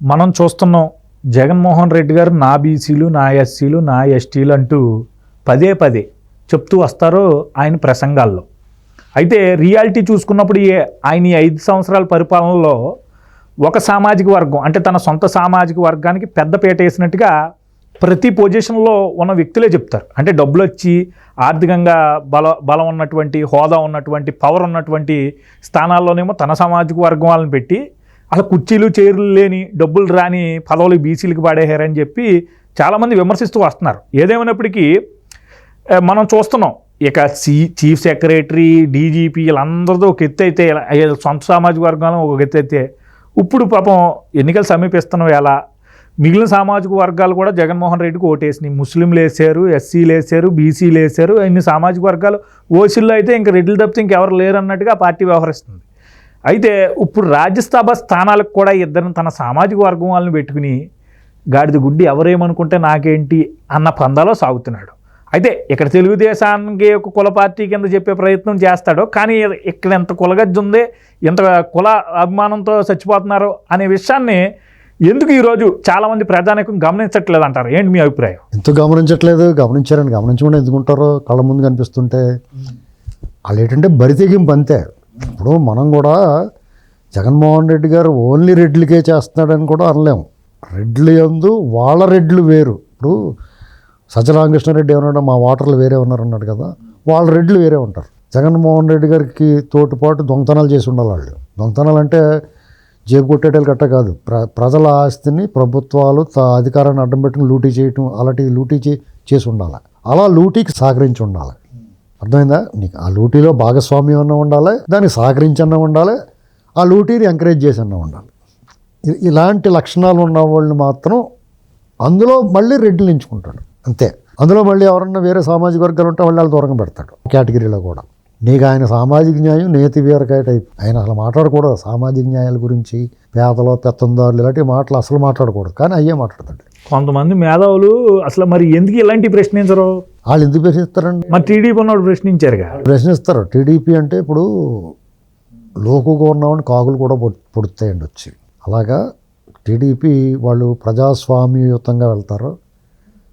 మనం చూస్తున్నాం జగన్మోహన్ రెడ్డి గారు నా బీసీలు నా ఎస్సీలు నా ఎస్టీలు అంటూ పదే పదే చెప్తూ వస్తారు ఆయన ప్రసంగాల్లో. అయితే రియాలిటీ చూసుకున్నప్పుడు ఆయన ఈ ఐదు సంవత్సరాల పరిపాలనలో ఒక సామాజిక వర్గం అంటే తన సొంత సామాజిక వర్గానికి పెద్ద పీట వేసినట్టుగా ప్రతి పొజిషన్లో ఉన్న వ్యక్తులే చెప్తారు. అంటే డబ్బులు వచ్చి ఆర్థికంగా బల బలం ఉన్నటువంటి హోదా ఉన్నటువంటి పవర్ ఉన్నటువంటి స్థానాల్లోనేమో తన సామాజిక వర్గం వాళ్ళని పెట్టి అసలు కుర్చీలు చైర్లు లేని డబ్బులు రాని పదవులు బీసీలకు పాడేశారని చెప్పి చాలామంది విమర్శిస్తూ వస్తున్నారు. ఏదేమైనప్పటికీ మనం చూస్తున్నాం ఇక సి చీఫ్ సెక్రటరీ డీజీపీ వీళ్ళందరితో ఒక ఎత్తు అయితే ఇలా- సొంత సామాజిక వర్గాలు ఒక ఎత్తు అయితే ఇప్పుడు పాపం ఎన్నికలు సమీపిస్తున్న వేళ మిగిలిన సామాజిక వర్గాలు కూడా జగన్మోహన్ రెడ్డికి ఓటేసినాయి. ముస్లింలు వేసారు ఎస్సీలు వేసారు బీసీలు వేసారు ఇన్ని సామాజిక వర్గాలు ఓసీల్లో అయితే ఇంక రెడ్లు తప్పితే ఇంకెవరు లేరు అన్నట్టుగా ఆ పార్టీ వ్యవహరిస్తుంది. అయితే ఇప్పుడు రాజ్యసభ స్థానాలకు కూడా ఇద్దరిని తన సామాజిక వర్గం వాళ్ళని పెట్టుకుని గాడిద గుడ్డి ఎవరేమనుకుంటే నాకేంటి అన్న పందాలో సాగుతున్నాడు. అయితే ఇక్కడ తెలుగుదేశానికి ఒక కుల పార్టీ కింద చెప్పే ప్రయత్నం చేస్తాడు కానీ ఇక్కడ ఎంత కులగజ్జు ఉంది ఎంత కుల అభిమానంతో చచ్చిపోతున్నారు అనే విషయాన్ని ఎందుకు ఈరోజు చాలామంది ప్రజానికం గమనించట్లేదు అంటారు ఏంటి మీ అభిప్రాయం? ఎందుకు గమనించట్లేదు? గమనించారని గమనించకుండా ఎందుకుంటారో కళ్ళ ముందు కనిపిస్తుంటే. వాళ్ళు ఏంటంటే బరి తెగింపు అంతే. ఇప్పుడు మనం కూడా జగన్మోహన్ రెడ్డి గారు ఓన్లీ రెడ్లకే చేస్తున్నాడని కూడా అనలేము. రెడ్లు ఎందు వాళ్ళ రెడ్లు వేరు. ఇప్పుడు సజ్జరామకృష్ణారెడ్డి ఏమన్నాడు మా వాటర్లు వేరే ఉన్నారు అన్నాడు కదా వాళ్ళ రెడ్లు వేరే ఉంటారు. జగన్మోహన్ రెడ్డి గారికి తోటిపాటు దొంగతనాలు చేసి ఉండాలి వాళ్ళు దొంగతనాలు అంటే జేబు కొట్టేటలు గట్ట కాదు. ప్ర ప్రజల ఆస్తిని ప్రభుత్వాలు తా అధికారాన్ని అడ్డం పెట్టుకుని లూటీ చేయటం అలాంటి లూటీ చే చేసి ఉండాలి. అలా లూటీకి సహకరించి ఉండాలి. అర్థమైందా? నీకు ఆ లూటీలో భాగస్వామ్యం అన్న ఉండాలి దానికి సహకరించన్న ఉండాలి ఆ లూటీని ఎంకరేజ్ చేసి అన్న ఉండాలి ఇలాంటి లక్షణాలు ఉన్న వాళ్ళని మాత్రం అందులో మళ్ళీ రెడ్లు ఎంచుకుంటాడు. అంతే. అందులో మళ్ళీ ఎవరన్నా వేరే సామాజిక వర్గాలు ఉంటే వాళ్ళు దూరంగా పెడతాడు. కేటగిరీలో కూడా. నీకు ఆయన సామాజిక న్యాయం నేతి వీరకాయ టైప్. ఆయన అసలు మాట్లాడకూడదు. సామాజిక న్యాయాల గురించి పేదలు పెత్తందారులు ఇలాంటి మాటలు అసలు మాట్లాడకూడదు. కానీ అయ్యే మాట్లాడతాడు. కొంతమంది మేధావులు అసలు మరి ఎందుకు ఇలాంటి ప్రశ్నించరు వాళ్ళు ఎందుకు ప్రశ్నిస్తారండి మరి టీడీపీ ఉన్నప్పుడు ప్రశ్నించారుగా ప్రశ్నిస్తారు టీడీపీ అంటే ఇప్పుడు లోకుగా ఉన్నవాడిని కాకులు కూడా పొడ్- పొడుస్తాయండి వచ్చి. అలాగా టీడీపీ వాళ్ళు ప్రజాస్వామ్యయుతంగా వెళ్తారు.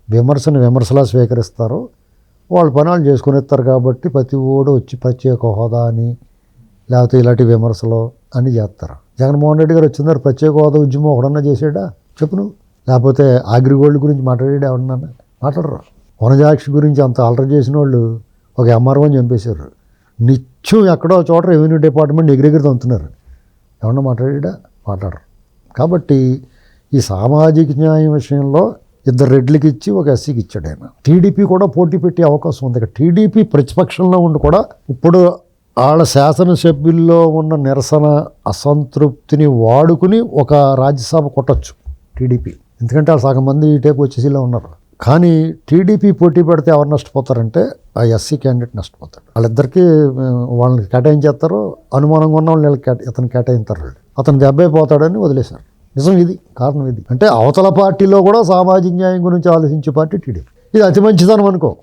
విమర్శను విమర్శలా స్వీకరిస్తారు. వాళ్ళ పని వాళ్ళు చేసుకుని ఇస్తారు కాబట్టి ప్రతి ఓడు వచ్చి ప్రత్యేక హోదా అని లేకపోతే ఇలాంటి విమర్శలు అని చేస్తారు. జగన్మోహన్ రెడ్డి గారు వచ్చిందారు ప్రత్యేక హోదా ఉద్యమం ఒకడన్నా చేసాడా చెప్పు నువ్వు. లేకపోతే ఆగ్రిగోల్డ్ గురించి మాట్లాడాడు ఎవరన్నా మాట్లాడరు. వనజాక్షి గురించి అంత అలర్ చేసిన వాళ్ళు ఒక ఎంఆర్ఓని చంపేశారు. నిత్యం ఎక్కడో చోట రెవెన్యూ డిపార్ట్మెంట్ ఎగిరెగిరి తమ్ముతున్నారు ఎవరన్నా మాట్లాడా మాట్లాడరు. కాబట్టి ఈ సామాజిక న్యాయం విషయంలో ఇద్దరు రెడ్లకి ఇచ్చి ఒక ఎస్సీకి ఇచ్చాడు ఆయన. టీడీపీ కూడా పోటీ పెట్టే అవకాశం ఉంది. టీడీపీ ప్రతిపక్షంలో ఉండి కూడా ఇప్పుడు వాళ్ళ శాసనసభ్యుల్లో ఉన్న నిరసన అసంతృప్తిని వాడుకుని ఒక రాజ్యసభ కొట్టచ్చు టీడీపీ. ఎందుకంటే వాళ్ళు సగం మంది ఈ టైపు వచ్చేసిలో ఉన్నారు. కానీ టీడీపీ పోటీ పెడితే ఎవరు నష్టపోతారంటే ఆ ఎస్సీ క్యాండిడేట్ నష్టపోతాడు. వాళ్ళిద్దరికీ వాళ్ళని కేటాయించేస్తారు అనుమానంగా ఉన్న వాళ్ళు వీళ్ళకి కేటా ఇతను కేటాయించారు వాళ్ళు. అతను దెబ్బే పోతాడని వదిలేశారు. నిజం ఇది కారణం ఇది. అంటే అవతల పార్టీలో కూడా సామాజిక న్యాయం గురించి ఆలోచించే పార్టీ టీడీపీ. ఇది అతి మంచిదనం అనుకో.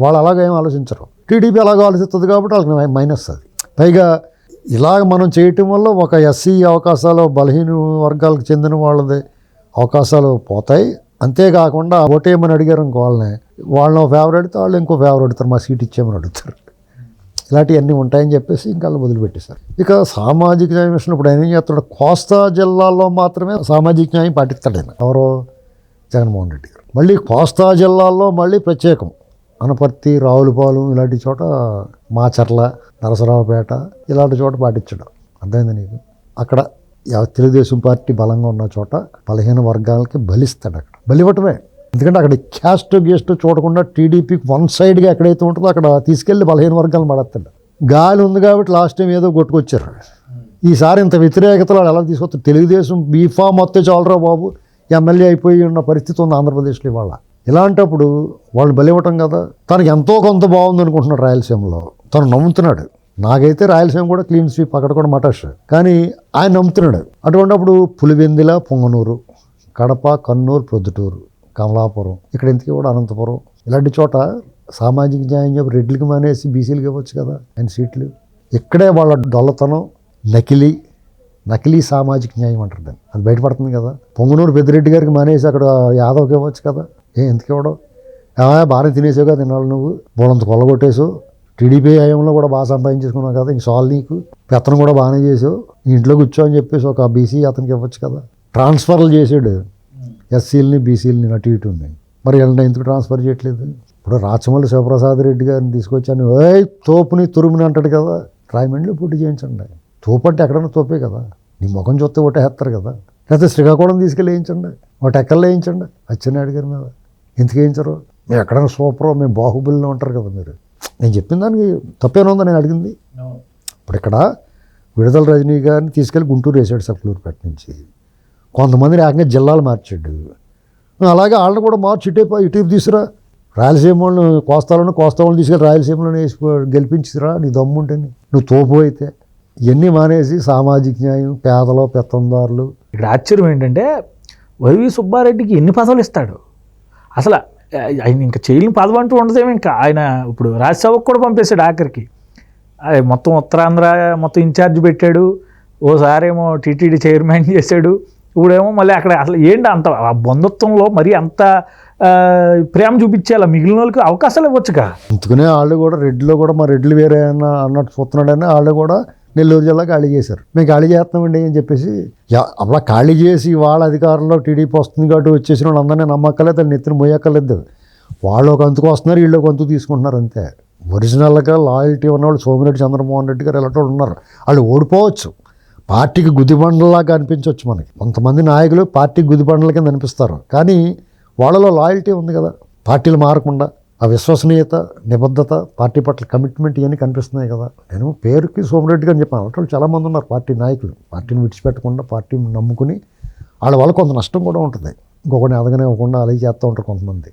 వాళ్ళు అలాగేం ఆలోచించరు. టీడీపీ అలాగ ఆలోచిస్తుంది కాబట్టి వాళ్ళకి మైనస్ అది. పైగా ఇలాగ మనం చేయటం వల్ల ఒక ఎస్సీ అవకాశాలు బలహీన వర్గాలకు చెందిన వాళ్ళది. అవకాశాలు పోతాయి. అంతేకాకుండా ఓటేయమని అడిగారు ఇంకో వాళ్ళని వాళ్ళని ఫేవర్ వాళ్ళు ఇంకో ఫేవర్ అడుగుతారు మా సీట్ ఇచ్చేయమని అడుగుతారు. ఇలాంటివన్నీ ఉంటాయని చెప్పేసి ఇంకా వాళ్ళు వదిలిపెట్టేశారు. ఇక సామాజిక న్యాయం విషయం ఇప్పుడు ఆయన ఏం చేస్తాడు కోస్తా జిల్లాలో మాత్రమే సామాజిక న్యాయం పాటిస్తాడు ఆయన ఎవరో జగన్మోహన్ రెడ్డి గారు. మళ్ళీ కోస్తా జిల్లాల్లో మళ్ళీ ప్రత్యేకం. అనపర్తి రావులపాలెం ఇలాంటి చోట మాచర్ల నరసరావుపేట ఇలాంటి చోట పాటించడం. అర్థమైంది నీకు? అక్కడ తెలుగుదేశం పార్టీ బలంగా ఉన్న చోట బలహీన వర్గాలకి బలిస్తాడు అక్కడ. బలివ్వటమే. ఎందుకంటే అక్కడ క్యాస్ట్ గేస్ట్ చూడకుండా టీడీపీకి వన్ సైడ్గా ఎక్కడైతే ఉంటుందో అక్కడ తీసుకెళ్ళి బలహీన వర్గాలు పడేస్తాడు గాలి ఉంది కాబట్టి లాస్ట్ టైం ఏదో కొట్టుకొచ్చారు. ఈసారి ఇంత వ్యతిరేకతలు వాళ్ళు ఎలా తీసుకొస్తారు తెలుగుదేశం బీఫామ్ వస్తే చాలరా బాబు. ఎమ్మెల్యే అయిపోయి ఉన్న పరిస్థితి ఉంది ఆంధ్రప్రదేశ్లో ఇవాళ. ఇలాంటప్పుడు వాళ్ళు బలివ్వటం కదా. తనకి ఎంతో కొంత బాగుంది అనుకుంటున్నాడు రాయలసీమలో. తను నమ్ముతున్నాడు నాకైతే రాయలసీమ కూడా క్లీన్ స్వీప్ అక్కడ కూడా మటాష్. కానీ ఆయన నమ్ముతున్నాడు. అటువంటిప్పుడు పులివెందిల పొంగనూరు కడప కన్నూరు ప్రొద్దుటూరు కమలాపురం ఇక్కడ ఇంతకీ కూడా అనంతపురం ఇలాంటి చోట సామాజిక న్యాయం చెప్పి రెడ్లకి మానేసి బీసీలకి ఇవ్వచ్చు కదా ఆయన సీట్లు. ఇక్కడే వాళ్ళ డొల్లతనం నకిలీ నకిలీ సామాజిక న్యాయం అంటారు దాన్ని. అది బయటపడుతుంది కదా. పొంగునూరు పెద్దిరెడ్డి గారికి మానేసి అక్కడ యాదవ్కి ఇవ్వచ్చు కదా. ఏ ఎందుకు ఇవ్వడం? ఏమయ్య బాగానే తినేసావు కదా తినాలి నువ్వు. బోళంత కొల్లగొట్టేసావు. టీడీపీ హయాంలో కూడా బాగా సంపాదించేసుకున్నావు కదా ఇంక సాల్ నీకు. పెత్తనం కూడా బాగానే చేసావు. ఇంట్లో కూర్చో అని చెప్పేసి ఒక బీసీ అతనికి ఇవ్వచ్చు కదా. ట్రాన్స్ఫర్లు చేసాడు. ఎస్సీలని బీసీలని అటు ఇటు ఉన్నాయి. మరి వీళ్ళని ఎందుకు ట్రాన్స్ఫర్ చేయట్లేదు? ఇప్పుడు రాచమల్లి శివప్రసాద్ రెడ్డి గారిని తీసుకొచ్చాను. ఏయ్ తోపుని తురుముని అంటాడు కదా. రాయమండ్రిలో పోటీ చేయించండి. తోపు అంటే ఎక్కడన్నా తోపే కదా. నీ ముఖం చూస్తే ఒకటి వేస్తారు కదా. లేకపోతే శ్రీకాకుళం తీసుకెళ్ళి వేయించండి. ఒకటి ఎక్కల్లో వేయించండి. అచ్చెన్నాయుడు గారి మీద. ఎందుకు వేయించరు? మీరు ఎక్కడైనా సూపర్ మేము బాహుబలిలో ఉంటారు కదా మీరు. నేను చెప్పిన దానికి తప్పేనా ఉందా? నేను అడిగింది. ఇప్పుడు ఇక్కడ విడుదల రజనీ గారిని తీసుకెళ్ళి గుంటూరు వేసాడు సప్లూరుపేట నుంచి. కొంతమందిని ఏకంగా జిల్లాలు మార్చాడు. అలాగే వాళ్ళని కూడా మార్చి ఇటే ఇటు తీసుకురా. రాయలసీమ వాళ్ళని కోస్తాలను కోస్తా వాళ్ళని తీసుకెళ్ళి రాయలసీమలో వేసి గెలిపించిరా నీ దమ్ముంటేని నువ్వు తోపు అయితే. ఇవన్నీ మానేసి సామాజిక న్యాయం పేదలు పెత్తందారులు. ఇక్కడ ఆశ్చర్యం ఏంటంటే వైవి సుబ్బారెడ్డికి ఎన్ని పదవులు ఇస్తాడు? అసలు ఆయన ఇంకా చేయలేని పదవి అంటూ ఉండదేమో ఇంకా. ఆయన ఇప్పుడు రాజ్యసభకు కూడా పంపేశాడు ఆఖరికి. మొత్తం ఉత్తరాంధ్ర మొత్తం ఇన్ఛార్జ్ పెట్టాడు. ఓసారేమో టీటీడీ చైర్మన్ చేశాడు. ఇప్పుడేమో మళ్ళీ అక్కడ అసలు ఏంటి అంత ఆ బంధుత్వంలో మరీ అంత ప్రేమ చూపించేలా మిగిలిన వాళ్ళకి అవకాశాలు ఇవ్వచ్చుగా? అందుకనే వాళ్ళు కూడా రెడ్డిలో కూడా మా రెడ్లు వేరే అన్నట్టు చూస్తున్నాడని వాళ్ళు కూడా నెల్లూరు జిల్లా ఖాళీ చేశారు. మేము ఖాళీ చేస్తామండి అని చెప్పేసి అలా ఖాళీ చేసి వాళ్ళ అధికారంలో టీడీపీ వస్తుంది కాబట్టి వచ్చేసిన వాళ్ళందరినీ నమ్మక్కలేదు దాన్ని నెత్తిన మోయక్కర్లేదు. వాళ్ళు ఒక అంతుకు వస్తున్నారు వీళ్ళు ఒక అంతు తీసుకుంటున్నారు అంతే. ఒరిజినల్గా లాయల్టీ ఉన్నవాళ్ళు సోమిరెడ్డి చంద్రమోహన్ రెడ్డి గారు ఇలాంటి ఉన్నారు. వాళ్ళు ఓడిపోవచ్చు. పార్టీకి గుదిబండలాగా అనిపించవచ్చు మనకి. కొంతమంది నాయకులు పార్టీకి గుదిబండల కింద అనిపిస్తారు. కానీ వాళ్ళలో లాయల్టీ ఉంది కదా. పార్టీలు మారకుండా ఆ విశ్వసనీయత నిబద్ధత పార్టీ పట్ల కమిట్మెంట్ ఇవన్నీ కనిపిస్తున్నాయి కదా. నేను పేరుకి సోమరెడ్డి అని చెప్పాను. వాళ్ళు చాలామంది ఉన్నారు పార్టీ నాయకులు. పార్టీని విడిచిపెట్టకుండా పార్టీని నమ్ముకుని వాళ్ళ వల్ల కొంత నష్టం కూడా ఉంటుంది. ఇంకొకరిని ఎదగనివ్వకుండా అలాగే చేస్తూ ఉంటారు కొంతమంది.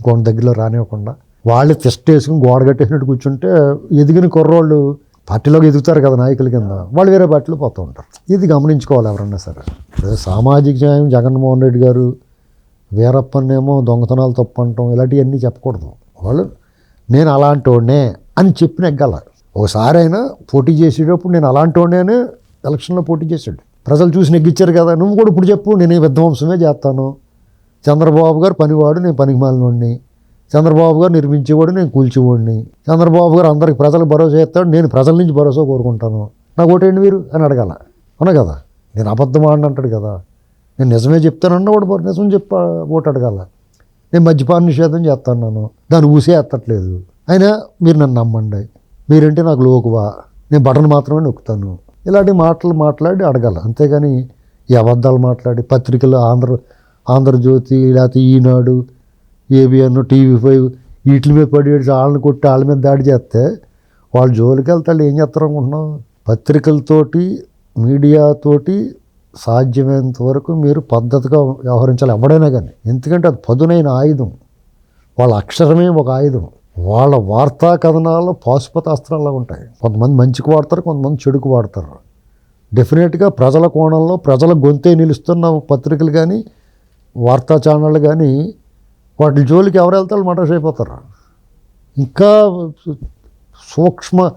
ఇంకొకటి దగ్గరలో రానివ్వకుండా. వాళ్ళు తిష్ట వేసుకుని గోడ కట్టేసినట్టు కూర్చుంటే ఎదిగిన కుర్రోళ్ళు పార్టీలోకి ఎదుగుతారు కదా నాయకుల కింద. వాళ్ళు వేరే పార్టీలో పోతూ ఉంటారు. ఇది గమనించుకోవాలి ఎవరన్నా సరే. సామాజిక న్యాయం జగన్మోహన్ రెడ్డి గారు వీరప్పనేమో దొంగతనాలు తప్పు అంటాం ఇలాంటివన్నీ చెప్పకూడదు. వాళ్ళు నేను అలాంటి వాడినే అని చెప్పి నెగ్గాల ఒకసారి అయినా పోటీ చేసేటప్పుడు నేను అలాంటి వాడినే అని ఎలక్షన్లో పోటీ చేశాడు. ప్రజలు చూసి నెగ్గించారు కదా నువ్వు కూడా ఇప్పుడు చెప్పు నేను విధ్వంసమే చేస్తాను. చంద్రబాబు గారు పనివాడు నేను పనికిమాలినోడిని చంద్రబాబు గారు నిర్మించేవాడు నేను కూల్చేవాడిని. చంద్రబాబు గారు అందరికి ప్రజలకు భరోసా ఇస్తాడు నేను ప్రజల నుంచి భరోసా కోరుకుంటాను. నాకు ఓటేండి మీరు అని అడగాల. అవునా కదా? నేను అబద్ధం అంటాడు కదా. నేను నిజమే చెప్తానన్నా వాడు మరి నిజం చెప్ప ఓటు అడగాల. నేను మద్యపాన నిషేధం చేస్తున్నాను దాన్ని ఊసే ఎత్తట్లేదు. అయినా మీరు నన్ను నమ్మండి. మీరంటే నాకు లోకువా. నేను బటన్ మాత్రమే నొక్కుతాను. ఇలాంటి మాటలు మాట్లాడి అడగాల. అంతేగాని ఈ అబద్ధాలు మాట్లాడి పత్రికలు ఆంధ్ర ఆంధ్రజ్యోతి లేకపోతే ఈనాడు ఏబిఎన్ టీవీ ఫైవ్ వీటి మీద పడి వాళ్ళని కొట్టి వాళ్ళ మీద దాడి చేస్తే వాళ్ళు జోలికి వెళ్తాళ్ళు ఏం చేస్తారు అనుకుంటున్నాం పత్రికలతోటి మీడియాతోటి సాధ్యమైనంత వరకు మీరు పద్ధతిగా వ్యవహరించాలి ఎవడైనా కానీ. ఎందుకంటే అది పదునైన ఆయుధం. వాళ్ళ అక్షరమే ఒక ఆయుధం. వాళ్ళ వార్తా కథనాల్లో పాశుపత అస్త్రాలు ఉంటాయి. కొంతమంది మంచికి వాడతారు కొంతమంది చెడుకు వాడతారు. డెఫినెట్గా ప్రజల కోణంలో ప్రజల గొంతే నిలుస్తున్న పత్రికలు కానీ వార్తా ఛానళ్ళు కానీ వాటి జోలికి ఎవరు వెళ్తారు? మటర్స్ అయిపోతారు. ఇంకా సూక్ష్మ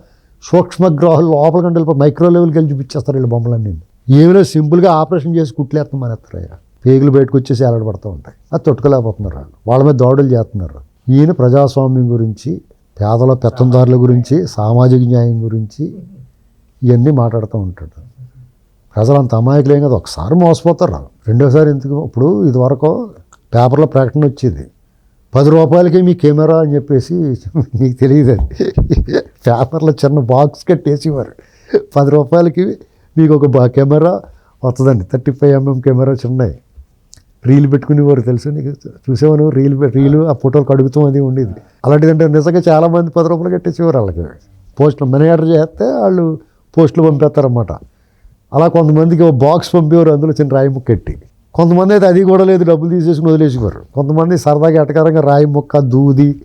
సూక్ష్మగ్రహాలు లోపలికి కంటే మైక్రో లెవెల్కి వెళ్ళి చూపించేస్తారు వీళ్ళు బొమ్మలన్నీ. ఏమైనా సింపుల్గా ఆపరేషన్ చేసి కుట్లేస్తాం మానేస్తారు అయ్యా పేగులు బయటకు వచ్చేసి ఉంటాయి. అది తొట్టుకోలేకపోతున్నారు వాళ్ళు. వాళ్ళ మీద దాడులు చేస్తున్నారు. ఈయన ప్రజాస్వామ్యం గురించి పేదల పెత్తందారుల గురించి సామాజిక న్యాయం గురించి ఇవన్నీ మాట్లాడుతూ ఉంటాడు. ప్రజలు అంత అమాయకులేం కదా. ఒకసారి మోసపోతారు. రెండోసారి ఎందుకు? ఇప్పుడు ఇదివరకు పేపర్లో ప్రకటన వచ్చేది. పది రూపాయలకి మీ కెమెరా అని చెప్పేసి మీకు తెలియదు అది. పేపర్లో చిన్న బాక్స్ కట్టేసేవారు. పది రూపాయలకి మీకు ఒక బా కెమెరా వస్తుందండి. థర్టీ ఫైవ్ ఎంఎం కెమెరాస్ ఉన్నాయి రీల్ పెట్టుకునేవారు తెలుసు నీకు? చూసేవాను రీల్ రీలు ఆ ఫోటోలు కడుగుతాం అది ఉండేది. అలాంటిదంటే నిజంగా చాలామంది పది రూపాయలు కట్టేసేవారు వాళ్ళకి. పోస్టులు మనీ ఆర్డర్ చేస్తే వాళ్ళు పోస్టులు పంపేస్తారన్నమాట. అలా కొంతమందికి ఒక బాక్స్ పంపేవారు అందులో చిన్న రాయి ముక్క కట్టి. కొంతమంది అయితే అది కూడా లేదు డబ్బులు తీసేసుకుని వదిలేసేవారు. కొంతమంది సరదాగా ఎటకారంగా రాయి ముక్క దూది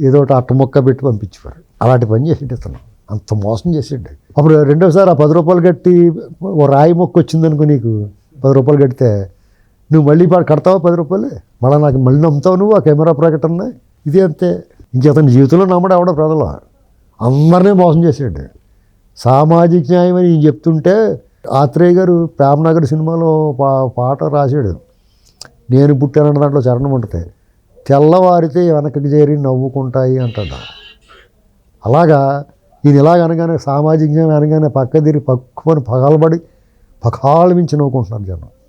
ఏదో ఒకటి అట్ట ముక్క పెట్టి పంపించేవారు. అలాంటి పని చేసి ఇతను అంత మోసం చేసేటి అప్పుడు రెండోసారి ఆ పది రూపాయలు కట్టి ఓ రాయి మొక్క వచ్చిందనుకో నీకు పది రూపాయలు కడితే. నువ్వు మళ్ళీ పాడు కడతావా పది రూపాయలు? మళ్ళీ నాకు మళ్ళీ నమ్ముతావు నువ్వు ఆ కెమెరా ప్రకటన? ఇది అంతే. ఇంక అతని జీవితంలో నమ్మడం ఎవడ ప్రజలు. అందరినీ మోసం చేసాడు. సామాజిక న్యాయం అని చెప్తుంటే ఆత్రేయ గారు ప్రేమనగర్ సినిమాలో పా పాట రాశాడు. నేను పుట్టానన్న దాంట్లో చరణం ఉంటుంది. తెల్లవారితే వెనకకి చేరి నవ్వుకుంటాయి అంటాడు. అలాగా ఈయన ఇలాగ అనగానే సామాజిక అనగానే పక్క తిరిగి పక్కుమని పగలబడి పకాలు మించి నవ్వుకుంటున్నారు జనం.